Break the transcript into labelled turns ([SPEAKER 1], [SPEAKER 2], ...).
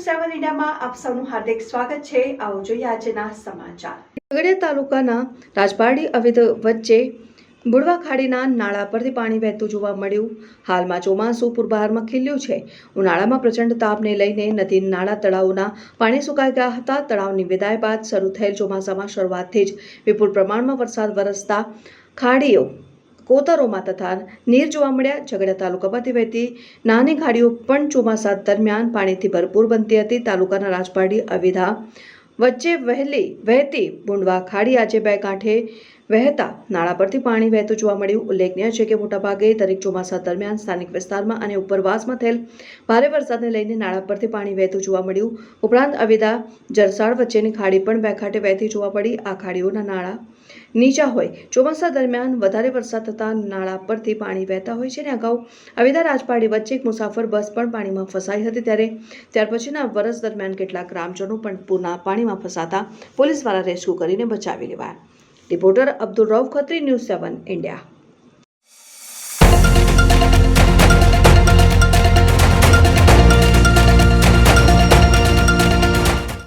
[SPEAKER 1] સેવન ઇન્ડિયામાં આપ સૌનું હાર્દિક સ્વાગત છે. આવો જોઈએ આજના સમાચાર.
[SPEAKER 2] ઝઘડિયા તાલુકાના રાજપારડી અવિધ વચ્ચે બુડવા ખાડીના નાળા પરથી પાણી વહેતું જોવા મળ્યું. હાલમાં ચોમાસું પૂર્વહારમાં ખીલ્યું છે. ઉનાળામાં પ્રચંડ તાપને લઈને નદી નાળા તળાવોના પાણી સુકાઈ ગયા હતા. તળાવની વિદાય બાદ શરૂ થયેલ ચોમાસામાં શરૂઆતથી જ વિપુલ પ્રમાણમાં વરસાદ વરસતા ખાડીઓ કોતરોમાં તથા નીર જોવા મળ્યા. ઝઘડિયા તાલુકામાંથી વહેતી નાની ગાડીઓ પણ ચોમાસા દરમિયાન પાણીથી ભરપૂર બનતી હતી. તાલુકાના રાજપારડી અવિધા વચ્ચે વહેલી વહેતી બુંડવા ખાડી આજે બે કાંઠે વહેતા નાળા પરથી પાણી વહેતું જોવા મળ્યું. ઉલ્લેખનીય છે કે મોટાભાગે દરેક ચોમાસા દરમિયાન સ્થાનિક વિસ્તારમાં અને ઉપરવાસમાં થયેલ ભારે વરસાદને લઈને નાળા પરથી પાણી વહેતું જોવા મળ્યું. ઉપરાંત અવિદા જરસાળ વચ્ચેની ખાડી પણ બેખાટે વહેતી જોવા મળી. આ ખાડીઓના નાળા નીચા હોય. ચોમાસા દરમિયાન વધારે વરસાદ થતાં નાળા પરથી પાણી વહેતા હોય છે અને અગાઉ અવિદા રાજપાડી વચ્ચે એક મુસાફર બસ પણ પાણીમાં ફસાઈ હતી ત્યારે. ત્યાર પછીના વર્ષ દરમિયાન કેટલાક ગ્રામજનો પણ પૂરના પાણીમાં ફસાતા પોલીસ દ્વારા રેસ્ક્યુ કરીને બચાવી લેવાયા. Reporter Abdul Rauf Khatri news seven India.